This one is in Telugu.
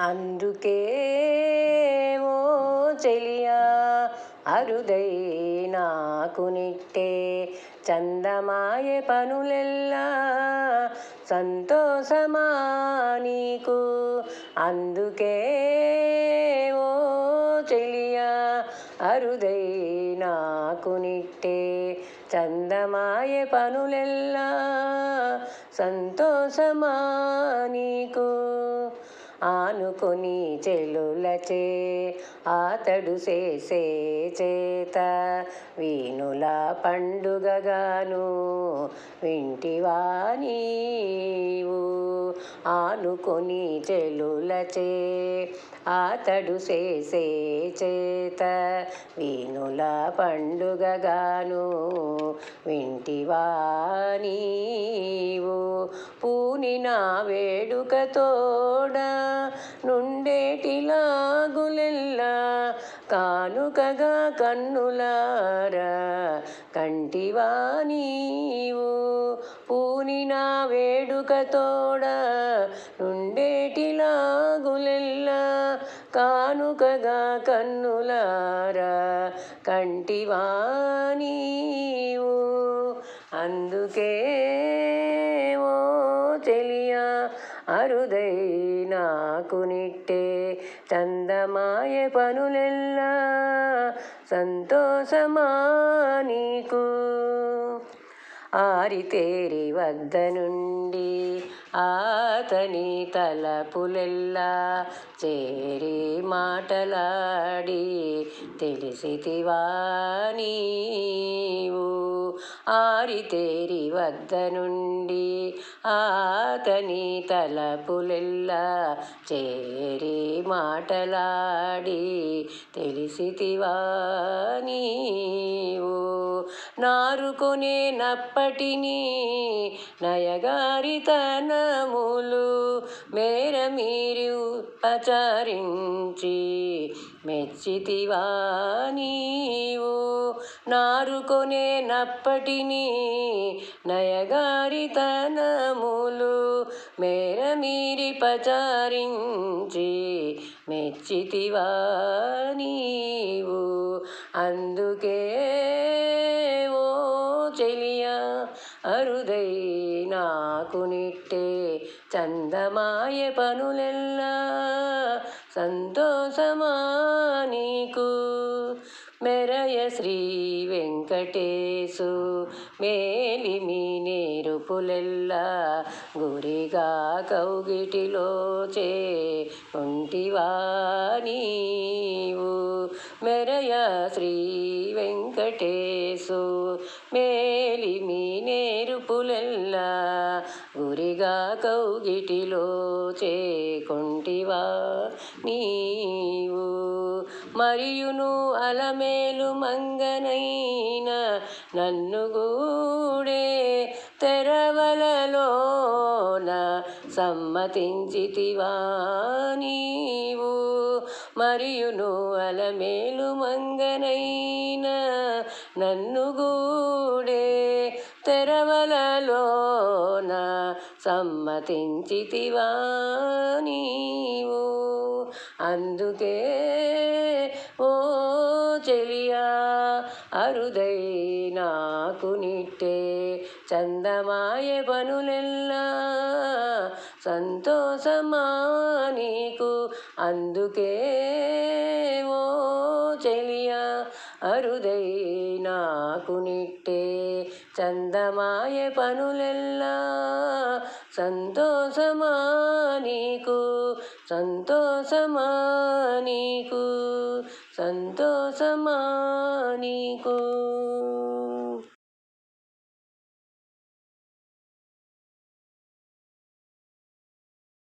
అందుకే ఓ చెలియా అరుదై నాకు నిట్టే చందమాయ పనులెల్లా సంతోషమా నీకు? అందుకే ఓ చెలియా అరుదై నాకు నిట్టే చందమాయ పనులెల్లా సంతోషమా నీకు? ఆనుకొని చెలులచే ఆతడు చేసే చేత వీణుల పండుగగాను వింటివా నీవు? ఆనుకొని చెలులచే అతడు చేసే చేత వీనుల పండుగగాను వింటివా నీవు? పూనిన వేడుక తోడ నుండేటిలాగులెల్లా కానుకగా కన్నులారా కంటివా నీవు? పూనిన వేడుకతోడా కన్నులెల్లా కానుకగా కన్నులారా కంటివానీవు అందుకే ఓ తెలియా అరుదై నాకు నిట్టే చందమాయ పనులెల్లా సంతోషమా నీకు? ఆరితేరి వద్ద నుండి ఆతని తలపులెల్లా చేరి మాటలాడి తెలిసితివా నీవు? ఆరితేరి వద్ద నుండి ఆతని తలపులెల్లా చేరి మాటలాడి తెలిసితివా నీవు నారుకొనే నప్పటిని నయగారితనములు మేర మీరు ఆచరించి మెచ్చితివా నీవు. నారుకొనే నప్పటిని నయగారితనములు మేర మీరి పచారించి మెచ్చితివా నీవు. అందుకే అరుదై నాకు నిట్టే చందమాయ పనులెల్లా సంతోషమా నీకు? మెరయ శ్రీ వెంకటేశు మేలిమి నేరుపులెల్లా గురిగా కౌగిటిలో చే ఉంటివా నీవు? మెరయ శ్రీ వెంకటేశు మేలిమి నేరుపులెల్లా గురిగా కౌగిటిలో చేకొంటివా నీవు? మరియును అలమేలు మంగనై నన్ను గూడే తెరవలలోన సమ్మతించితివా నీవు. మరియును అలమేలు మంగనైన నన్ను గూడే తెరవలలో సమ్మతించితివా నీవు? అందుకే ఓ చెలియా అరుదై నాకు నిట్టే చందమాయ పనులెల్లా సంతోషమా నీకు? అందుకే ఓ చెలియా అరుదై నాకు నిట్టే చందమాయ పనులెల్లా. సంతోషమా నీకు సంతోషమా నీకు సంతోషమా నీ